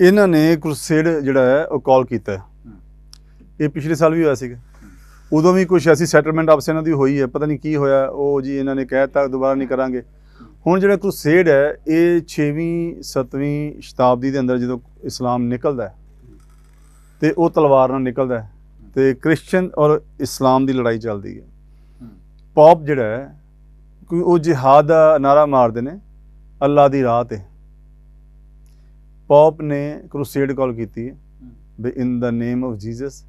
ਇਹਨਾਂ ਨੇ ਕ੍ਰੂਸੇਡ ਜਿਹੜਾ ਹੈ ਉਹ ਕਾਲ ਕੀਤਾ। ਇਹ ਪਿਛਲੇ ਸਾਲ ਵੀ ਹੋਇਆ ਸੀਗਾ। ਉਦੋਂ ਵੀ ਕੁਝ ਐਸੀ ਸੈਟਲਮੈਂਟ ਆਪਸ ਇਹਨਾਂ ਦੀ ਹੋਈ ਹੈ ਪਤਾ ਨਹੀਂ ਕੀ ਹੋਇਆ ਉਹ ਜੀ ਇਹਨਾਂ ਨੇ ਕਹਿਤਾ ਦੁਬਾਰਾ ਨਹੀਂ ਕਰਾਂਗੇ। ਹੁਣ ਜਿਹੜਾ ਕ੍ਰੂਸੇਡ ਹੈ ਇਹ 6ਵੀਂ 7ਵੀਂ ਸ਼ਤਾਬਦੀ ਦੇ ਅੰਦਰ ਜਦੋਂ ਇਸਲਾਮ ਨਿਕਲਦਾ ਹੈ ਤੇ ਉਹ ਤਲਵਾਰ ਨਾਲ ਨਿਕਲਦਾ ਹੈ ਤੇ ਕ੍ਰਿਸਚੀਅਨ ਔਰ ਇਸਲਾਮ ਦੀ ਲੜਾਈ ਚੱਲਦੀ ਹੈ। ਪੌਪ ਜਿਹੜਾ ਹੈ ਉਹ ਜਿਹਾਦ ਦਾ ਨਾਰਾ ਮਾਰਦੇ ਨੇ ਅੱਲਾ ਦੀ ਰਾਹ ਤੇ। ਪੌਪ ਨੇ ਕ੍ਰੂਸੇਡ ਕਾਲ ਕੀਤੀ ਹੈ ਵੀ in the name of Jesus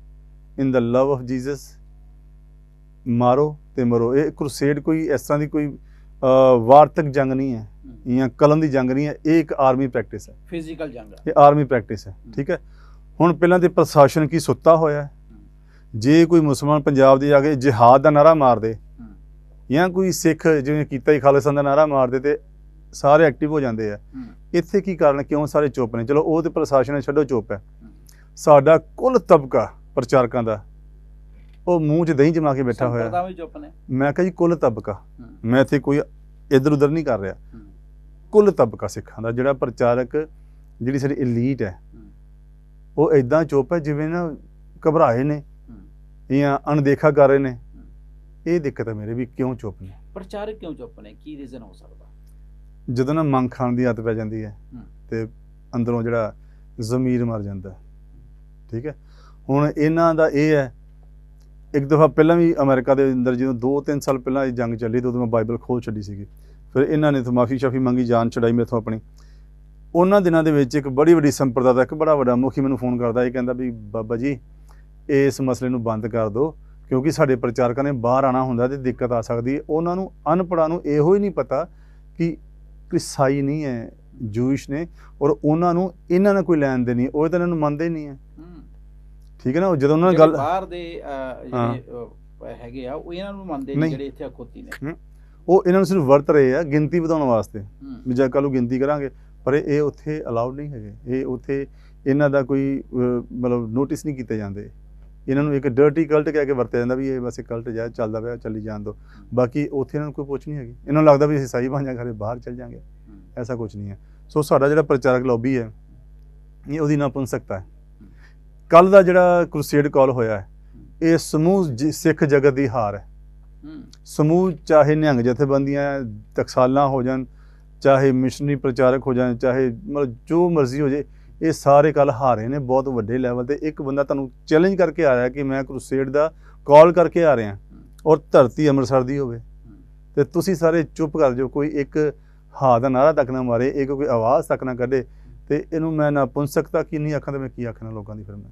in the love of Jesus ਮਾਰੋ ਤੇ ਮਰੋ। ਇਹ ਕ੍ਰੂਸੇਡ ਕੋਈ ਇਸ ਤਰ੍ਹਾਂ ਦੀ ਕੋਈ ਵਾਰਤਕ ਜੰਗ ਨਹੀਂ ਹੈ ਜਾਂ ਕਲਮ ਦੀ ਜੰਗ ਨਹੀਂ ਹੈ। ਇਹ ਇੱਕ ਆਰਮੀ ਪ੍ਰੈਕਟਿਸ ਹੈ। ਫਿਜ਼ੀਕਲ ਜੰਗ ਆ। ਇਹ ਆਰਮੀ ਪ੍ਰੈਕਟਿਸ ਹੈ। ਠੀਕ ਹੈ? ਹੁਣ ਪਹਿਲਾਂ ਤੇ ਪ੍ਰਸ਼ਾਸਨ ਕੀ ਸੁੱਤਾ ਹੋਇਆ ਹੈ? ਜੇ ਕੋਈ ਮੁਸਲਮਾਨ ਪੰਜਾਬ ਦੇ ਜਾ ਕੇ ਜਿਹਾਦ ਦਾ ਨਾਰਾ ਮਾਰਦੇ ਜਾਂ ਕੋਈ ਸਿੱਖ ਜਿਵੇਂ ਕੀਤਾ ਹੀ ਖਾਲਿਸਤਾਨ ਦਾ ਨਾਰਾ ਮਾਰਦੇ ਤੇ ਸਾਰੇ ਐਕਟਿਵ ਹੋ ਜਾਂਦੇ ਆ। ਇੱਥੇ ਕੀ ਕਾਰਨ ਕਿਉਂ ਸਾਰੇ ਚੁੱਪ ਨੇ? ਚਲੋ ਉਹ ਤੇ ਪ੍ਰਸ਼ਾਸਨ ਨੇ ਛੱਡੋ ਚੁੱਪ ਹੈ। ਸਾਡਾ ਕੁੱਲ ਤਬਕਾ ਪ੍ਰਚਾਰਕਾਂ ਦਾ ਉਹ ਮੂੰਹ 'ਚ ਦਹੀਂ ਜਮਾ ਕੇ ਬੈਠਾ ਹੋਇਆ। ਮੈਂ ਕਿਹਾ ਜੀ ਕੁੱਲ ਤਬਕਾ। ਮੈਂ ਇੱਥੇ ਕੋਈ ਇਧਰ ਉਧਰ ਨਹੀਂ ਕਰ ਰਿਹਾ। ਕੁੱਲ ਤਬਕਾ ਸਿੱਖਾਂ ਦਾ ਜਿਹੜਾ ਪ੍ਰਚਾਰਕ ਜਿਹੜੀ ਸਾਡੀ 엘ੀਟ ਹੈ। ਉਹ ਇਦਾਂ ਚੁੱਪ ਹੈ ਜਿਵੇਂ ਨਾ ਘਬਰਾਏ ਨੇ। ਜਾਂ ਅਣਦੇਖਾ ਕਰ ਰਹੇ ਨੇ। ਇਹ ਦਿੱਕਤ ਹੈ ਮੇਰੇ ਵੀ ਕਿਉਂ ਚੁੱਪ ਨੇ? ਪ੍ਰਚਾਰਕ ਕਿਉਂ ਚੁੱਪ ਨੇ? ਕੀ ਰੀਜ਼ਨ ਹੋ ਸਕਦਾ? ਜਦੋਂ ਨਾ ਮੰਗ ਖਾਣ ਦੀ ਆਦਤ ਪੈ ਜਾਂਦੀ ਹੈ। ਤੇ ਅੰਦਰੋਂ ਜਿਹੜਾ ਜ਼ਮੀਰ ਮਰ ਜਾਂਦਾ। ਠੀਕ ਹੈ ਹੁਣ ਇਹਨਾਂ ਦਾ ਇਹ ਹੈ ਇੱਕ ਦਫਾ ਪਹਿਲਾਂ ਵੀ ਅਮਰੀਕਾ ਦੇ ਅੰਦਰ ਜਦੋਂ 2-3 ਸਾਲ ਪਹਿਲਾਂ ਇਹ ਜੰਗ ਚੱਲੀ ਤਾਂ ਉਦੋਂ ਮੈਂ ਬਾਈਬਲ ਖੋਲ ਛੱਡੀ ਸੀਗੀ ਫਿਰ ਇਹਨਾਂ ਨੇ ਤਾਂ ਮਾਫੀ ਸ਼ਾਫੀ ਮੰਗੀ ਜਾਨ ਛਡਾਈ ਮੇਥੋਂ ਆਪਣੀ ਉਹਨਾਂ ਦਿਨਾਂ ਦੇ ਵਿੱਚ ਇੱਕ ਬੜੀ ਵੱਡੀ ਸੰਪਰਦਾ ਦਾ ਇੱਕ ਬੜਾ ਵੱਡਾ ਮੁਖੀ ਮੈਨੂੰ ਫੋਨ ਕਰਦਾ ਇਹ ਕਹਿੰਦਾ ਵੀ ਬਾਬਾ ਜੀ ਇਸ ਮਸਲੇ ਨੂੰ ਬੰਦ ਕਰ ਦਿਓ ਕਿਉਂਕਿ ਸਾਡੇ ਪ੍ਰਚਾਰਕਾਂ ਨੇ ਬਾਹਰ ਆਣਾ ਹੁੰਦਾ ਤੇ ਦਿੱਕਤ ਆ ਸਕਦੀ ਹੈ ਉਹਨਾਂ ਨੂੰ ਅਨਪੜ੍ਹਾਂ ਨੂੰ ਇਹੋ ਹੀ ਨਹੀਂ ਪਤਾ ਕਿ ਈਸਾਈ ਨਹੀਂ ਹੈ ਜੂਇਸ਼ ਨੇ ਔਰ ਉਹਨਾਂ ਨੂੰ ਇਹਨਾਂ ਨਾਲ ਕੋਈ ਲੈਣ ਦੇ ਨਹੀਂ ਉਹ ਤਾਂ ਇਹਨਾਂ ਨੂੰ ਮੰਨਦੇ ਨਹੀਂ ਹੈ। ਠੀਕ ਹੈ ਨਾ ਜਦੋਂ ਉਹਨਾਂ ਨਾਲ ਗੱਲ ਬਾਹਰ ਦੇ ਜਿਹੜੇ ਹੈਗੇ ਆ ਉਹ ਇਹਨਾਂ ਨੂੰ ਮੰਨਦੇ ਨਹੀਂ। ਜਿਹੜੇ ਇੱਥੇ ਅਖੋਤੀ ਨੇ। ਉਹ ਇਹਨਾਂ ਨੂੰ ਸਿਰਫ ਵਰਤ ਰਹੇ ਆ ਗਿਣਤੀ ਵਧਾਉਣ ਵਾਸਤੇ। ਵੀ ਜੇ ਕੱਲ੍ਹ ਨੂੰ ਗਿਣਤੀ ਕਰਾਂਗੇ ਪਰ ਇਹ ਉੱਥੇ ਅਲਾਉਡ ਨਹੀਂ ਹੈਗੇ। ਇਹ ਉੱਥੇ ਇਹਨਾਂ ਦਾ ਕੋਈ ਮਤਲਬ ਨੋਟਿਸ ਨਹੀਂ ਕੀਤੇ ਜਾਂਦੇ। ਇਹਨਾਂ ਨੂੰ ਇੱਕ ਡਰਟੀ ਕਲਟ ਕਹਿ ਕੇ ਵਰਤਿਆ ਜਾਂਦਾ ਵੀ ਇਹ ਬਸ ਇੱਕ ਕਲਟ ਜਾ ਚੱਲਦਾ ਪਿਆ ਚੱਲੀ ਜਾਣ ਦੋ। ਬਾਕੀ ਉੱਥੇ ਇਹਨਾਂ ਨੂੰ ਕੋਈ ਪੁੱਛ ਨਹੀਂ ਹੈਗੀ। ਇਹਨਾਂ ਨੂੰ ਲੱਗਦਾ ਵੀ ਅਸੀਂ ਸਾਈ ਬਣ ਜਾ ਘਰੇ ਬਾਹਰ ਚੱਲ ਜਾਾਂਗੇ। ਐਸਾ ਕੁਝ ਨਹੀਂ ਹੈ। ਸੋ ਸਾਡਾ ਜਿਹੜਾ ਪ੍ਰਚਾਰਕ ਲੌਬੀ ਹੈ ਇਹ ਉਹਦੀ ਨਪੁੰਸਕਤਾ ਹੈ। ਕੱਲ ਦਾ ਜਿਹੜਾ ਕ੍ਰੂਸੇਡ ਕਾਲ ਹੋਇਆ ਹੈ ਇਹ ਸਮੂਹ ਸਿੱਖ ਜਗਤ ਦੀ ਹਾਰ ਹੈ। ਸਮੂਹ ਚਾਹੇ ਨਿਹੰਗ ਜਥੇਬੰਦੀਆਂ ਟਕਸਾਲਾਂ ਹੋ ਜਾਣ ਚਾਹੇ ਮਿਸ਼ਨਰੀ ਪ੍ਰਚਾਰਕ ਹੋ ਜਾਣ ਚਾਹੇ ਮਤਲਬ ਜੋ ਮਰਜ਼ੀ ਹੋ ਜੇ ਇਹ ਸਾਰੇ ਕੱਲ ਹਾਰੇ ਨੇ, ਬਹੁਤ ਵੱਡੇ ਲੈਵਲ ਤੇ। ਇੱਕ ਬੰਦਾ ਤੁਹਾਨੂੰ ਚੈਲੰਜ ਕਰਕੇ ਆ ਰਿਹਾ ਕਿ ਮੈਂ ਕ੍ਰੂਸੇਡ ਦਾ ਕਾਲ ਕਰਕੇ ਆ ਰਿਹਾ। ਔਰ ਧਰਤੀ ਅੰਮ੍ਰਿਤਸਰ ਦੀ ਹੋਵੇ। ਤੇ ਤੁਸੀਂ ਸਾਰੇ ਚੁੱਪ ਕਰ ਜਾਓ, ਕੋਈ ਇੱਕ ਹਾ ਦਾ ਨਾਰਾ ਤੱਕ ਨਾ ਮਾਰੇ, ਇੱਕ ਕੋਈ ਆਵਾਜ਼ ਤੱਕ ਨਾ ਕੱਢੇ। ਤੇ ਇਹਨੂੰ ਮੈਂ ਨਾ ਪੁੰਸਕਤਾ ਕੀ ਨਹੀਂ ਆਖਾਂ ਤੇ ਮੈਂ ਕੀ ਆਖਣਾ ਲੋਕਾਂ ਦੀ ਫਿਰ ਮੈਂ।